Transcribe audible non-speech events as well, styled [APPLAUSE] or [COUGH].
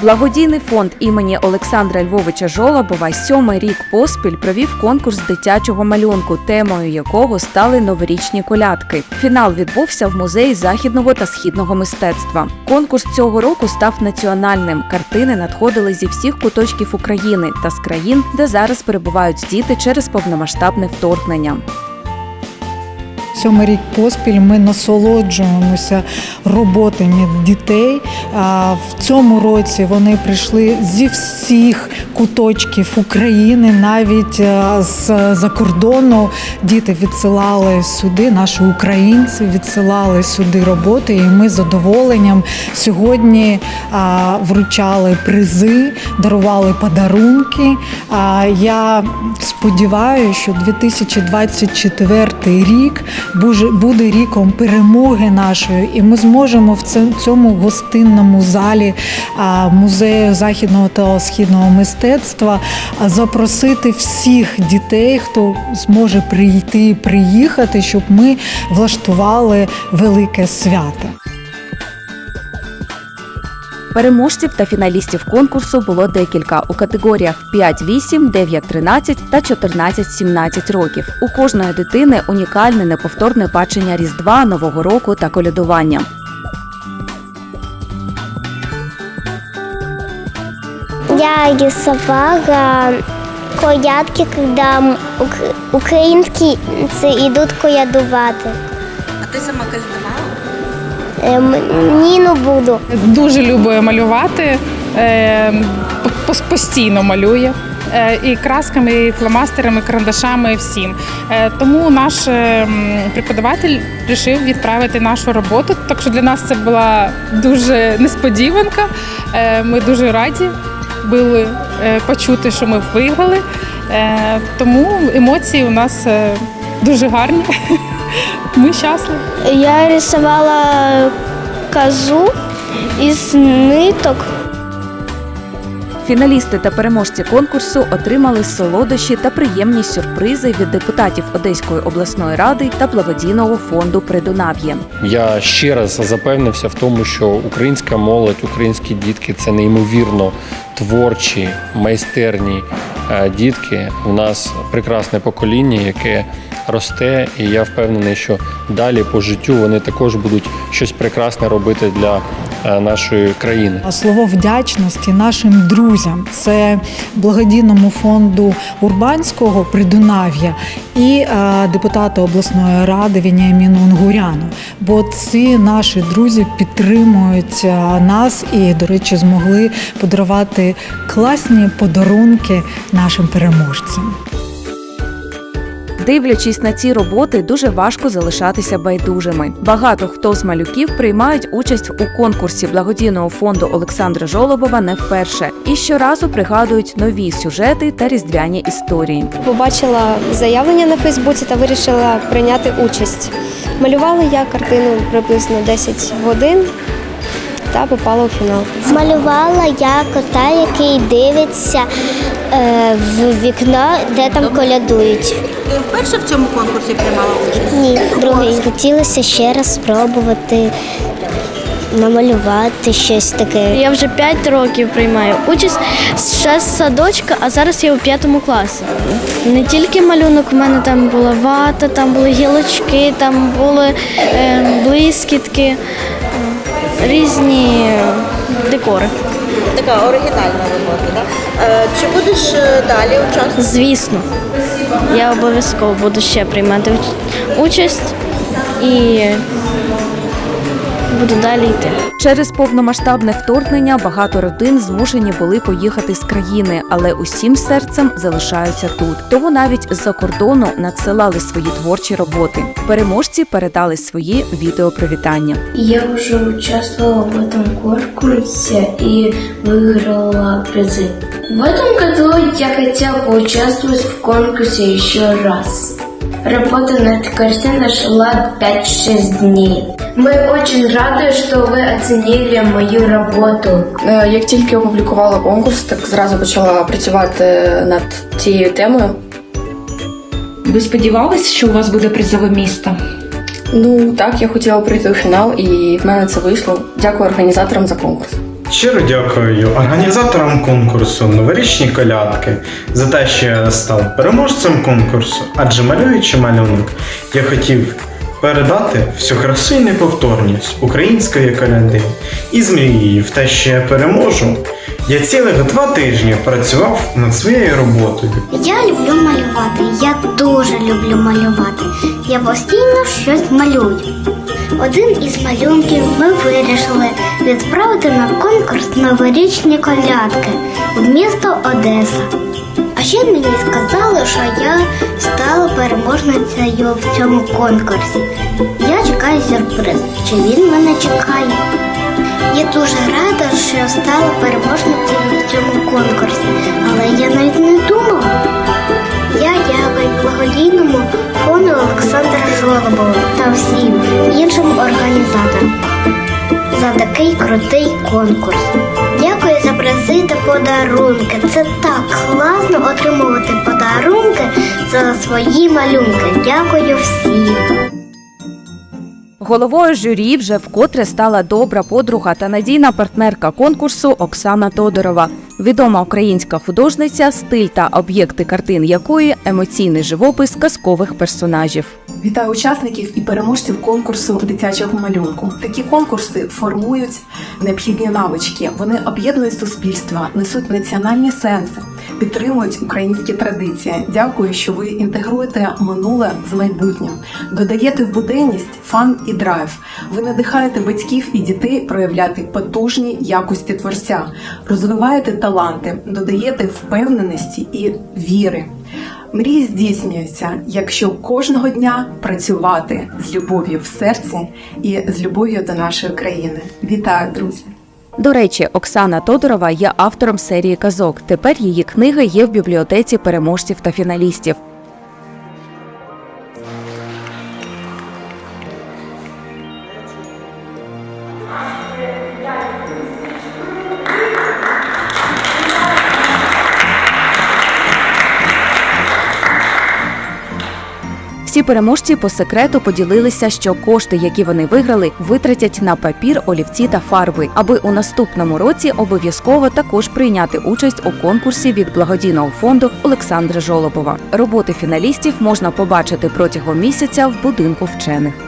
Благодійний фонд імені Олександра Львовича Жолобова сьомий рік поспіль провів конкурс дитячого малюнку, темою якого стали новорічні колядки. Фінал відбувся в музеї західного та східного мистецтва. Конкурс цього року став національним. Картини надходили зі всіх куточків України та з країн, де зараз перебувають діти через повномасштабне вторгнення. Сьомий рік поспіль ми насолоджуємося роботами дітей. А В цьому році вони прийшли зі всіх куточків України, навіть е, з-за кордону діти відсилали сюди, наші українці відсилали сюди роботи, і ми з задоволенням сьогодні вручали призи, дарували подарунки. А, Я сподіваюся, що 2024 рік буде ріком перемоги нашої, і ми зможемо в цьому гостинному залі музею західного та східного мистецтва запросити всіх дітей, хто зможе прийти і приїхати, щоб ми влаштували велике свято. Переможців та фіналістів конкурсу було декілька у категоріях 5-8, 9-13 та 14-17 років. У кожної дитини унікальне неповторне бачення Різдва, Нового року та колядування. Я рисовала колядки, когда м- ук- йдуть колядувати. А ти сама колядувала? Ем, Ні, не буду. Дуже любить малювати, е, постійно малює. е, І красками, і фломастерами, і карандашами, і всім. Е, Тому наш е, преподаватель вирішив відправити нашу роботу. Так що для нас це була дуже несподіванка. Е, Ми дуже раді були е, почути, що ми виграли. Е, Тому емоції у нас е, дуже гарні. [LAUGHS] Ми щасливі. Я рисувала козу із ниток. Фіналісти та переможці конкурсу отримали солодощі та приємні сюрпризи від депутатів Одеської обласної ради та благодійного фонду Придунав'я. Я ще раз запевнився в тому, що українська молодь, українські дітки це неймовірно творчі, майстерні е, дітки. У нас прекрасне покоління, яке росте, і я впевнений, що далі по життю вони також будуть щось прекрасне робити для е, нашої країни. Слово вдячності нашим друзям це благодійному фонду Урбанського Придунав'я і е, депутату обласної ради Вініаміну Унгуряну. Бо ці наші друзі підтримують е, нас і, до речі, змогли подарувати класні подарунки нашим переможцям. Дивлячись на ці роботи, дуже важко залишатися байдужими. Багато хто з малюків приймають участь у конкурсі благодійного фонду Олександра Жолобова не вперше і щоразу пригадують нові сюжети та різдвяні історії. Побачила заявлення на Фейсбуці та вирішила прийняти участь. Малювала я картину приблизно 10 годин та попала у фінал. Малювала я кота, який дивиться е, в вікно, де там колядують. Ти вперше в цьому конкурсі приймала участь? Ні, другий. Хотілося ще раз спробувати намалювати щось таке. Я вже 5 років приймаю участь ще з садочка, а зараз я у п'ятому класі. Не тільки малюнок, у мене там була вата, там були гілочки, там були е, блискітки, різні декори. Така оригінальна робота, так? Е, Чи будеш е, далі участвувати? Звісно, я обов'язково буду ще приймати участь і буду далі йти. Через повномасштабне вторгнення багато родин змушені були поїхати з країни, але усім серцем залишаються тут. Тому навіть з-за кордону надсилали свої творчі роботи. Переможці передали свої відеопривітання. Я уже участвовала в этом конкурсе и выиграла призы. В этом году я хотела поучаствовать в конкурсе еще раз. Работа над картиной шла 5-6 дней. Мы очень рады, что вы оценили мою работу. Е, Як тільки опублікувала конкурс, так зразу почала працювати над цією темою. Ви сподівались, що у вас буде призове місто? Ну так, я хотіла прийти у фінал, і в мене це вийшло. Дякую організаторам за конкурс. Щиро дякую організаторам конкурсу Новорічні колядки за те, що я став переможцем конкурсу, адже малюючи малюнок, я хотів передати всю красу і неповторність української коляди і з мрією в те, що я переможу. Я цілих два тижні працював над своєю роботою. Я люблю малювати. Я дуже люблю малювати. Я постійно щось малюю. Один із малюнків ми вирішили відправити на конкурс новорічні колядки в місто Одеса. А ще мені сказали, що я стала переможницею в цьому конкурсі. Я чекаю сюрприз. Чи він мене чекає? Я дуже рада, що стала переможницею в цьому конкурсі, але я навіть не думала. Крутий конкурс. Дякую за призи та подарунки. Це так класно отримувати подарунки за свої малюнки. Дякую всім. Головою журі вже вкотре стала добра подруга та надійна партнерка конкурсу Оксана Тодорова, відома українська художниця, стиль та об'єкти картин якої емоційний живопис казкових персонажів. Вітаю учасників і переможців конкурсу дитячого малюнку. Такі конкурси формують необхідні навички. Вони об'єднують суспільство, несуть національні сенси, підтримують українські традиції. Дякую, що ви інтегруєте минуле з майбутнім, додаєте в буденність фан і драйв. Ви надихаєте батьків і дітей проявляти потужні якості творця, розвиваєте таланти, додаєте впевненості і віри. Мрії здійснюються, якщо кожного дня працювати з любов'ю в серці і з любов'ю до нашої країни. Вітаю, друзі! До речі, Оксана Тодорова є автором серії казок. Тепер її книга є в бібліотеці переможців та фіналістів. Переможці по секрету поділилися, що кошти, які вони виграли, витратять на папір, олівці та фарби, аби у наступному році обов'язково також прийняти участь у конкурсі від благодійного фонду Олександра Жолобова. Роботи фіналістів можна побачити протягом місяця в будинку вчених.